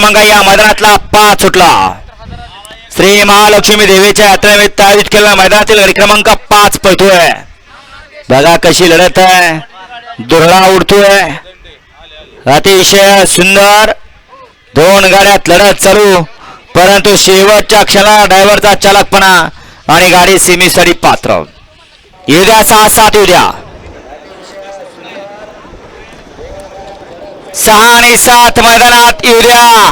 क्रमांक या मैदानातला पाच सुटला. श्री महालक्ष्मी देवीच्या यात्रेनिमित्त आयोजित केलेल्या मैदानातील गाडी क्रमांक पाच पळतोय बघा कशी लढत आहे. दुरळा उडतोय. अतिशय सुंदर. दोन गाड्यात लढत चालू. परंतु शेवटच्या क्षणाला ड्रायव्हरचा चालकपणा आणि गाडी सेमीसाठी पात्र. येऊ सहा सात येऊ द्या सहा आणि सात मैदानात येऊ द्या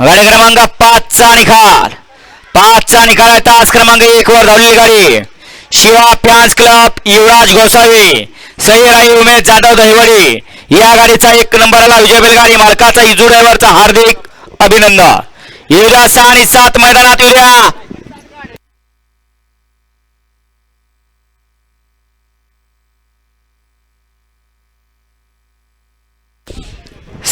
गाडी क्रमांक पाचचा निकाल. पाचचा निकाल आहे तास क्रमांक एक वर धावलेली गाडी. शिवा फॅन्स क्लब युवराज गोसावी राई उमेश जाधव दहिवडी या गाडीचा एक नंबरला विजय बैलगाडी मालकाचा इजू ड्रायव्हरचा हार्दिक अभिनंदन. येऊद्या सहा आणि सात मैदानात येऊद्या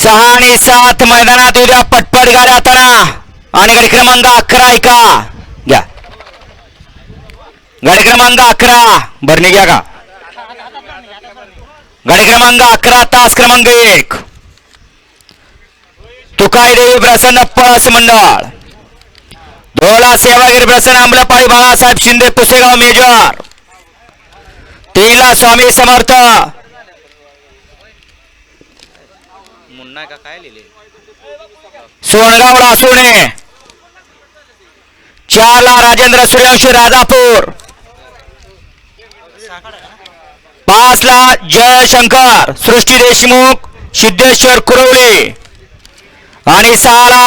सहा आणि सात मैदानात उद्या पटपट गाड्या तळा आणि गाडी क्रमांक अकरा ऐका. घ्या. गाडी क्रमांक अकरा. भरणी घ्या का? गाडी क्रमांक अकरा तास क्रमांक एक. तुकायदेवी प्रसन्न पळस मंडळ. धोला सेवागिरी प्रसन्न आंबलपाळी बाळासाहेब शिंदे पुसेगाव मेजर. तीनला स्वामी समर्थ. मुन्ना का काय लिहिले? सोनगाव लासोणे चारला राजेंद्र सूर्यवंशी राजापूर पाचला जयशंकर सृष्टी देशमुख सिद्धेश्वर कुरवले आणि सहाला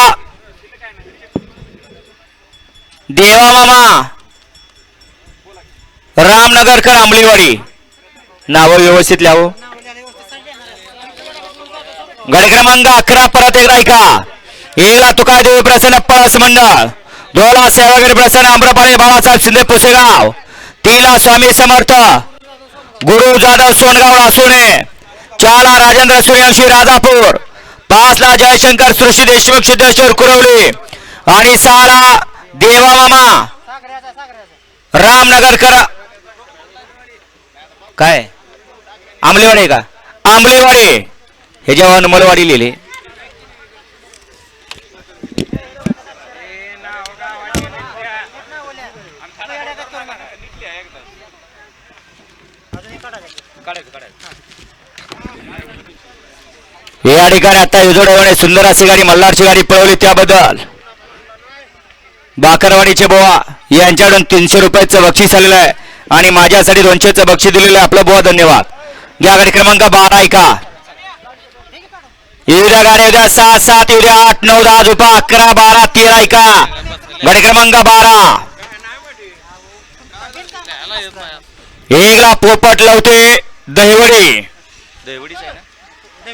देवा मामा रामनगरकर आंबलीवाडी नावं व्यवस्थित लिहावं. गड क्रमांक अकरा परत एकदा ऐका. एकला तुका देवी प्रसन्न पळस मंडळ. दोला सेवागिरी प्रसन्न आम्रपाळी बाळासाहेब शिंदे पुसेगाव. तीला स्वामी समर्थ. गुरु जाधव सोनगाव लासोणे चारला राजेंद्र सूर्यवंशी राजापूर. पाचला जयशंकर सृष्टी देशमुख सिद्धेश्वर कुरवली. आणि सहाला देवामामा रामनगरकर काय? आंबलेवाडी का? आंबलेवाडी. हे जेव्हा नमलवाडी लिहिले. या ठिकाणी आता युजोडवाने सुंदर अशी गाडी मल्हारची गाडी पळवली त्याबद्दल. बाकरवाडीचे बोवा यांच्याकडून तीनशे रुपयाचं बक्षीस आलेलं आहे आणि माझ्यासाठी दोनशेचं बक्षीस दिलेलं आहे. आपलं बोवा धन्यवाद. या गाडी क्रमांक बारा ऐका. येऊद्या गाडी उद्या सात सात येऊद्या आठ नऊ दहा झोपा अकरा बारा तेरा ऐका गाडी क्रमांक बारा. त्याला एकला पोपट लावते दहिवडी. देवडीच आहे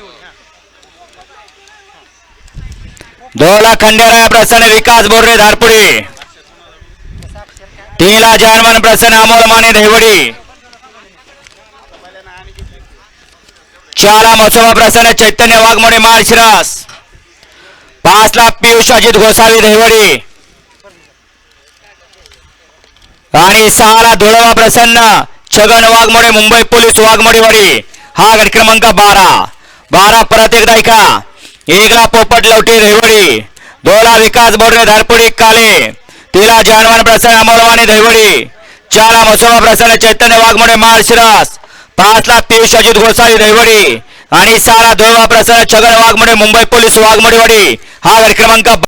दोला खंडेराय प्रसन्न विकास बोर्डे धारपुडे. तीनला जानवन प्रसन्न अमोल माने दहिवडी. चारला महोत्सवा प्रसन्न चैतन्य वाघमोडे माळशिरास. पाचला पियुष अजित गोसावी दहिवडी आणि सहाला धुळवा प्रसन्न छगन वाघमोडे मुंबई पोलीस वाघमोडेवाडी हा गट क्रमांक बारा. बारा परत एकदा ऐका. एकला पोपट लवटे दहिवडी दोला विकास बोर्डे धारपुडी काले. तिला जानवान प्रसन्न अमोलवाणी दहिवडी चारला महोत्सवा प्रसन्न चैतन्य वाघमोडे माळशिरास. पाच लाख तेवीस अजित गोसावी दहिवडी आणि सारा धुळवा प्रसन्न छगन वाघमोडे मुंबई पोलीस वाघमोडेवाडी. हा गट क्रमांक